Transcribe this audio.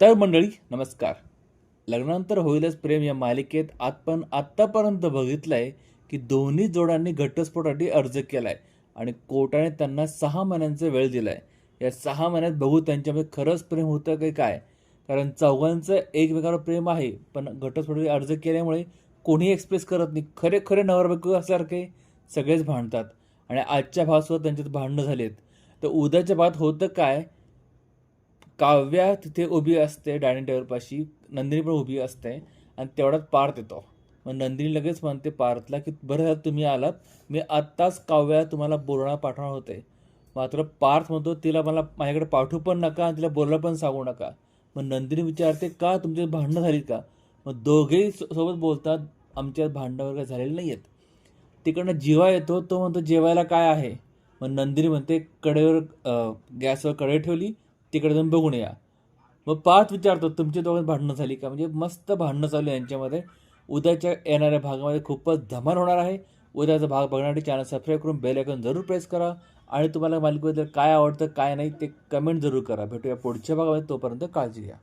तर मंडळी नमस्कार. लग्नानंतर होईलच प्रेम या मालिकेत. आपण आत्तापर्यंत बघितलं आहे की दोन्ही जोडांनी घटस्फोटासाठी अर्ज केला आहे आणि कोर्टाने त्यांना सहा महिन्यांचा वेळ दिला आहे या सहा महिन्यात बघू त्यांच्यामध्ये खरंच प्रेम होतं की काय? कारण चौघांचं एकमेकावर प्रेम आहे पण घटस्फोटासाठी अर्ज केल्यामुळे कोणी एक्सप्रेस करत नाही. खरे खरे नवरबायको असल्यासारखे सगळेच भांडतात. आणि आजच्या भावासुद्धा त्यांच्यात भांडणं झालीत. तर उद्याच्या भागात होतं काय? काव्या तिथे उभी असते डायनिंग टेबलपाशी. नंदिनी पण उभी असते आणि तेवढ्यात पार्थ येतो. मग नंदिनी लगेच म्हणते पार्थला की बरं झालं तुम्ही आलात. मी आत्ताच काव्या तुम्हाला बोलणं पाठवणार होते. मात्र पार्थ म्हणतो तिला मला माझ्याकडे पाठवू पण नका आणि तिला बोलायला पण सांगू नका. मग नंदिनी विचारते का तुमची भांडणं झाली का? मग दोघेही सोबत बोलतात आमच्यात भांडणं वगैरे झालेली नाही आहेत तिकडनं जीवा येतो तो म्हणतो जेवायला काय आहे? मग नंदिनी म्हणते कडेवर गॅसवर कडे ठेवली. तिकडे जाऊन बघून या. मग पाच विचारतो तुमच्या दोघांत भांडणं झाली का? म्हणजे मस्त भांडणं चालू आहे यांच्यामध्ये. उद्याच्या येणाऱ्या भागामध्ये खूपच धमाल होणार आहे. उद्याचा भाग बघण्यासाठी चॅनल सबस्क्राईब करून बेल आयकॉन जरूर प्रेस करा. आणि तुम्हाला मालिकेबद्दल काय आवडतं काय नाही ते कमेंट जरूर करा. भेटूया पुढच्या भागामध्ये तोपर्यंत काळजी घ्या.